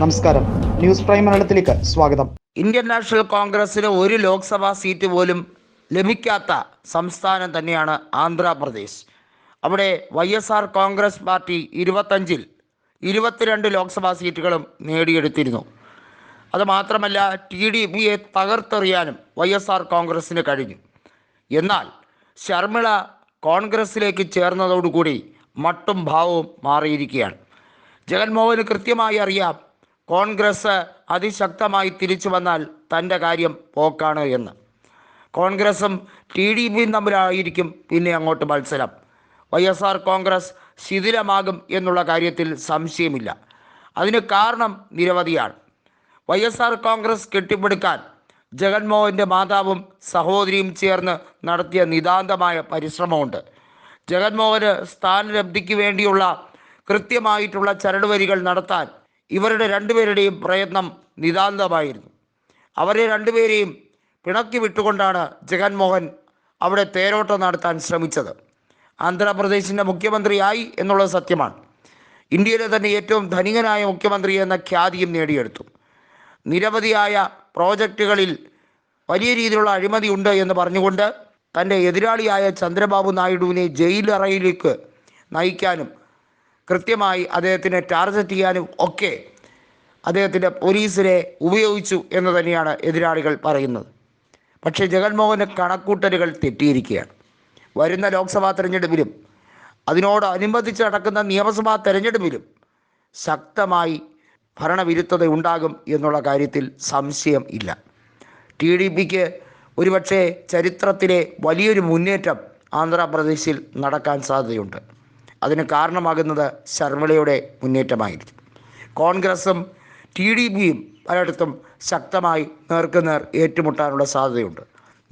നമസ്കാരം. News prime മലയാളത്തിലേക്ക് സ്വാഗതം. ഇന്ത്യൻ നാഷണൽ കോൺഗ്രസിന് ഒരു ലോക്സഭാ സീറ്റ് പോലും ലഭിക്കാത്ത സംസ്ഥാനം തന്നെയാണ് ആന്ധ്രാപ്രദേശ്. അവിടെ Y S R Congress party ഇരുപത്തഞ്ചിൽ ഇരുപത്തിരണ്ട് ലോക്സഭാ സീറ്റുകളും നേടിയെടുത്തിരുന്നു. അതുമാത്രമല്ല ടി ഡി പിയെ തകർത്തെറിയാനും വൈ എസ് ആർ കോൺഗ്രസ്സിന് കഴിഞ്ഞു. എന്നാൽ ശർമിള കോൺഗ്രസ്സിലേക്ക് ചേർന്നതോടുകൂടി മട്ടും ഭാവവും മാറിയിരിക്കുകയാണ്. ജഗൻമോഹന് കൃത്യമായി അറിയാം കോൺഗ്രസ് അതിശക്തമായി തിരിച്ചു വന്നാൽ തന്റെ കാര്യം പോക്കാണ് എന്ന്. കോൺഗ്രസും ടി ഡി പിയും തമ്മിലായിരിക്കും പിന്നെ അങ്ങോട്ട് മത്സരം. വൈ എസ് ആർ കോൺഗ്രസ് ശിഥിലമാകും എന്നുള്ള കാര്യത്തിൽ സംശയമില്ല. അതിന് കാരണം നിരവധിയാണ്. വൈ എസ് ആർ കോൺഗ്രസ് കെട്ടിപ്പടുക്കാൻ ജഗൻമോഹന്റെ മാതാവും സഹോദരിയും ചേർന്ന് നടത്തിയ നിതാന്തമായ പരിശ്രമമുണ്ട്. ജഗൻമോഹന് സ്ഥാനലബ്ധിക്ക് വേണ്ടിയുള്ള കൃത്യമായിട്ടുള്ള ചരടുവരികൾ നടത്താൻ ഇവരുടെ രണ്ടുപേരുടെയും പ്രയത്നം നിതാന്തമായിരുന്നു. അവരെ രണ്ടുപേരെയും പിണക്കി വിട്ടുകൊണ്ടാണ് ജഗൻമോഹൻ അവിടെ തേരോട്ടം നടത്താൻ ശ്രമിച്ചത്. ആന്ധ്രാപ്രദേശിന്റെ മുഖ്യമന്ത്രിയായി എന്നുള്ളത് സത്യമാണ്. ഇന്ത്യയിലെ തന്നെ ഏറ്റവും ധനികനായ മുഖ്യമന്ത്രി എന്ന ഖ്യാതിയും നേടിയെടുത്തു. നിരവധിയായ പ്രോജക്റ്റുകളിൽ വലിയ രീതിയിലുള്ള അഴിമതി ഉണ്ട് എന്ന് പറഞ്ഞുകൊണ്ട് തന്റെ എതിരാളിയായ ചന്ദ്രബാബു നായിഡുവിനെ ജയിലറയിലേക്ക് നയിക്കാനും കൃത്യമായി അദ്ദേഹത്തിനെ ടാർഗറ്റ് ചെയ്യാനും ഒക്കെ അദ്ദേഹത്തിന്റെ പോലീസിനെ ഉപയോഗിച്ചു എന്ന് തന്നെയാണ് എതിരാളികൾ പറയുന്നത്. പക്ഷേ ജഗൻമോഹന്റെ കണക്കൂട്ടലുകൾ തെറ്റിയിരിക്കുകയാണ്. വരുന്ന ലോക്സഭാ തെരഞ്ഞെടുപ്പിലും അതിനോടനുബന്ധിച്ച് നടക്കുന്ന നിയമസഭാ തെരഞ്ഞെടുപ്പിലും ശക്തമായി ഭരണവിരുദ്ധത ഉണ്ടാകും എന്നുള്ള കാര്യത്തിൽ സംശയം ഇല്ല. ടി ഡി പിക്ക് ഒരുപക്ഷെ ചരിത്രത്തിലെ വലിയൊരു മുന്നേറ്റം ആന്ധ്രാപ്രദേശിൽ നടക്കാൻ സാധ്യതയുണ്ട്. അതിന് കാരണമാകുന്നത് ശർമ്മിളയുടെ മുന്നേറ്റമായിരിക്കും. കോൺഗ്രസും ടി ഡി പിയും പലയിടത്തും ശക്തമായി നേർക്കുനേർ ഏറ്റുമുട്ടാനുള്ള സാധ്യതയുണ്ട്.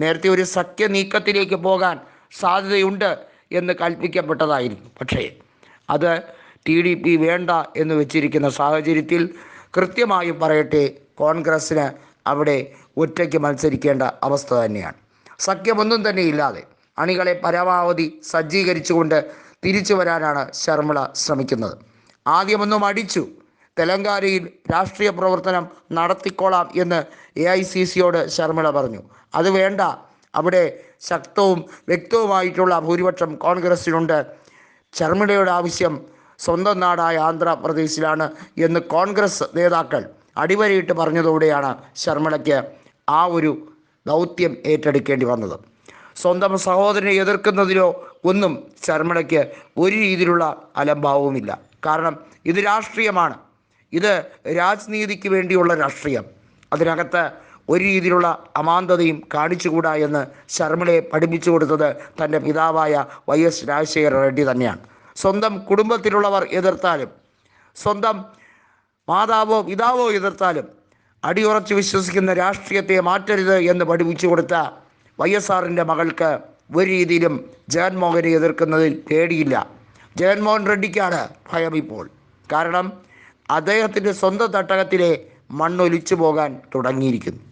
നേരത്തെ ഒരു സഖ്യ നീക്കത്തിലേക്ക് പോകാൻ സാധ്യതയുണ്ട് എന്ന് കൽപ്പിക്കപ്പെട്ടതായിരുന്നു പക്ഷേ അത് ടി ഡി പി വേണ്ട എന്ന് വെച്ചിരിക്കുന്ന സാഹചര്യത്തിൽ കൃത്യമായും പറയട്ടെ കോൺഗ്രസ്സിന് അവിടെ ഒറ്റയ്ക്ക് മത്സരിക്കേണ്ട അവസ്ഥ തന്നെയാണ്. സഖ്യമൊന്നും തന്നെ ഇല്ലാതെ അണികളെ പരമാവധി സജ്ജീകരിച്ചുകൊണ്ട് തിരിച്ചു വരാനാണ് ശർമിള ശ്രമിക്കുന്നത്. ആദ്യമൊന്നും അടിച്ചു. തെലങ്കാനയിൽ രാഷ്ട്രീയ പ്രവർത്തനം നടത്തിക്കോളാം എന്ന് എ ഐ സി സിയോട് ശർമിള പറഞ്ഞു. അത് വേണ്ട. അവിടെ ശക്തവും വ്യക്തവുമായിട്ടുള്ള ഭൂരിപക്ഷം കോൺഗ്രസ്സിനുണ്ട് ശർമിളയുടെ ആവശ്യം സ്വന്തം നാടായ ആന്ധ്രാപ്രദേശിലാണ് എന്ന് കോൺഗ്രസ് നേതാക്കൾ അടിവരയിട്ട് പറഞ്ഞതോടെയാണ് ശർമിളയ്ക്ക് ആ ഒരു ദൗത്യം ഏറ്റെടുക്കേണ്ടി വന്നത്. സ്വന്തം സഹോദരനെ എതിർക്കുന്നതിലോ ഒന്നും ശർമിളയ്ക്ക് ഒരു രീതിയിലുള്ള അലംഭാവവുമില്ല. കാരണം ഇത് രാഷ്ട്രീയമാണ്. ഇത് രാജ്നീതിക്ക് വേണ്ടിയുള്ള രാഷ്ട്രീയം. അതിനകത്ത് ഒരു രീതിയിലുള്ള അമാന്തതയും കാണിച്ചുകൂടാ എന്ന് ശർമ്മളയെ പഠിപ്പിച്ചു കൊടുത്തത് തന്റെ പിതാവായ വൈ എസ് രാജശേഖര റെഡ്ഡി തന്നെയാണ്. സ്വന്തം കുടുംബത്തിലുള്ളവർ എതിർത്താലും സ്വന്തം മാതാവോ പിതാവോ എതിർത്താലും അടിയുറച്ച് വിശ്വസിക്കുന്ന രാഷ്ട്രീയത്തെ മാറ്റരുത് എന്ന് പഠിപ്പിച്ചു കൊടുത്ത വൈ എസ് ആറിന്റെ മകൾക്ക് ഒരു രീതിയിലും ജഗൻമോഹനെ എതിർക്കുന്നതിൽ പേടിയില്ല. ജഗൻമോഹൻ റെഡ്ഡിക്കാണ് ഭയം ഇപ്പോൾ. കാരണം അദ്ദേഹത്തിന്റെ സ്വന്തം തട്ടകത്തിലെ മണ്ണൊലിച്ചു പോകാൻ തുടങ്ങിയിരിക്കുന്നു.